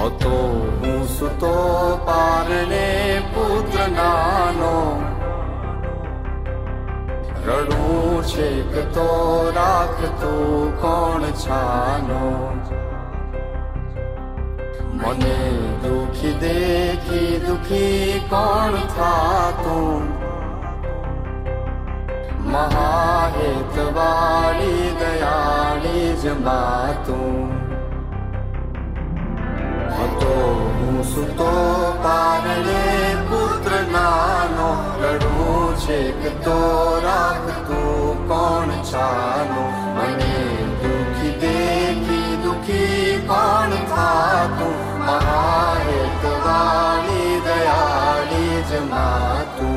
હતો હું સુતો પારણે પુત્ર નાનો. રડું છે તો રાખતો કોણ છાનો. મને દુખી દેખી દુખી કોણ થાતું? મહાહેત વાળી દયાળી જ માતું સુતો પારણે પુત્ર નાનો લડવું છે કે તો રાખતું કોણ છાનો મને દુખી દેખી દુખી કોણ થાતું? મહાહેત વાળી દયાળી માતું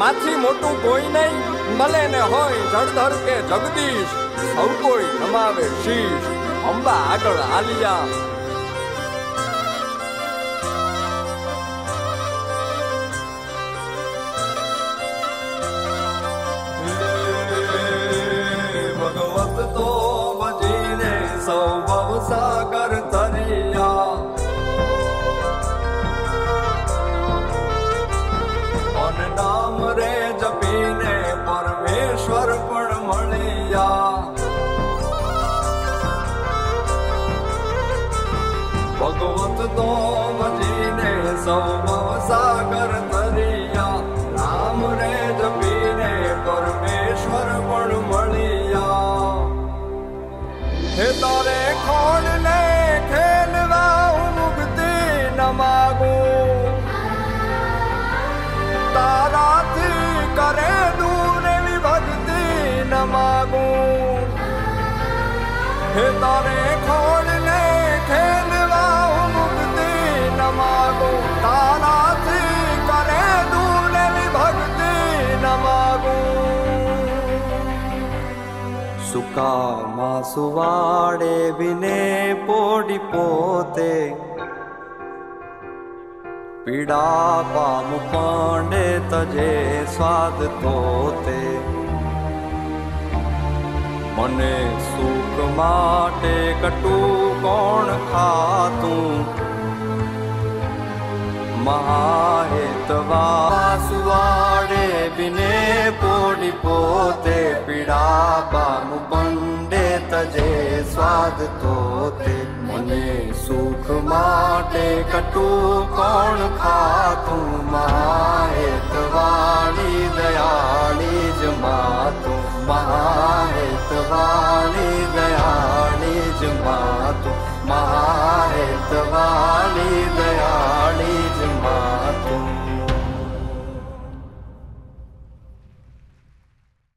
માથી મોટું કોઈ નહીં, મળે ને હોય જળધર કે જગદીશ. સૌ કોઈ નમાવે શીશ. અંબા આગળ આલિયા ભગવત તો ભજીને સૌ ભવસાગર તરિયા ભગવત તો ભજીને સૌ સાગર તરિયા નામ રે જપીને પરમેશ્વર પણ મળ્યા હે તારે ખોડ ને ખેલવા મુક્તિ ન માગું તારાથી કરે દૂર એવી ભક્તિ ન માગું સુકામાં સુવાડે વિને પોડી પોતે. પીડા પામ પાંડે તજે સ્વાદ તોતે. મને સુખ માટે કટું કોણ ખાતું? મહાહેતવા સુવાડે બિને પોડી પોતે. પીડા સ્વાદ તોતે મને સુખ માટે કટું કોણ ખાતું મહાહેતવાળી દયાળી જ માતું મહાહેત